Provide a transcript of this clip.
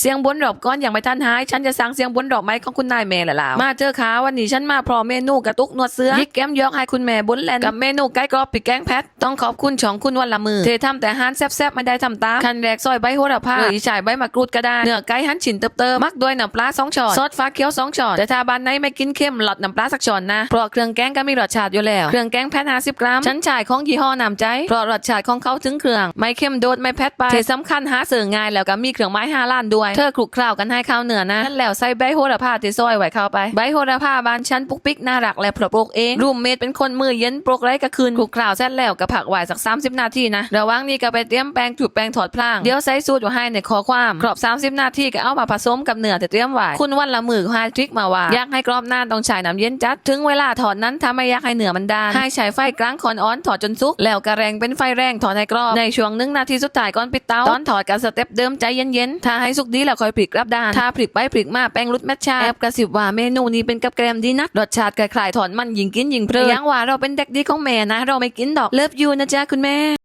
เสียงบนดอกก้อนอย่างไม่ทันหาย ฉันจะสั่งเสียงบนดอกไม้ของคุณนายแม่ละล่ะมาเจอขาวันนี้ฉันมาพร้อมเมนูกระตุกหนวดเสื้อยิกแก้มยอกให้คุณแม่บนแลนกับเมนูไก่กรอบปีกแกงแพทต้องขอบคุณช่องคุณวันละมือเททำแต่อาหารแซ่บๆไม่ได้ทำตามคันแรกซอยใบโหระพาเลยฉายใบมะกรูดก็ได้เนื้อไก่หั่นชิ้นเติบๆมักด้วยน้ำปลาสองช้อนซอสฟ้าเขียวสองช้อนแต่ถ้าบ้านไหนไม่กินเค็มหลอดน้ำปลาสักช้อนนะเพราะเครื่องแกงก็มีรสชาติอยู่แล้วเครื่องแกงแพท50กรัมฉันจ่ายของยี่ห้อน้ำใจเพราะรสชาติของเขาถึงเครื่องไม่เค็มโดดไม่แพทไปเทสำคัญหาเสื่อง่ายแล้วก็มีเครื่องไม้ห้าล้านด้วยเธอคลุกเคล้ากันให้ข้าวเหนือนะนั่นแล้วใส่ใบโหระพาที่ซอยไว้เข้าไปใบโหระพาบ้านฉันปุกปิกน่ารักและปลกเองรูมเมดเป็นคนมือเย็นปลกไรก็คืนคลุกเคล้าเสร็จแล้วก็ผักไหวสัก 30 นาทีนะระหว่างนี้ก็ไปเตรียมแป้งถูแป้งถอดพลางเดี๋ยวใส่สูตรไว้ให้ในข้อความกรอบ 30 นาทีก็เอามาผสมกับเนื้อที่เตรียมไว้คุณวันละมือให้ทริคมาว่าอยากให้กรอบหน้าต้องใช้น้ำเย็นจัดถึงเวลาถอดนั้นถ้าไม่อยากให้เนื้อมันด้านให้ใช้ไฟกลางคอนอ้อนถอดจนสุกแล้วกระแรงเป็นไฟแรงถอดให้กรอบในช่วงหนึ่งนาทีสุดท้ายก่อนปิดเตาตอนถอดกันสเต็ปเดิมใจเย็นๆถ้าให้สุกดีแล้วค่อยพลิกกลับด้านถ้าพลิกไปพลิกมาแป้งรุดแมชชาแอบกระสิบว่าเมนูนี้เป็นกับแกล้มดีนักรสชาติคล้ายๆถอนมันยิงกินยิงเพลินยังว่าเราเป็นเด็กดีของแม่นะ เราไม่กินดอกเลิฟยูนะจ๊ะคุณแม่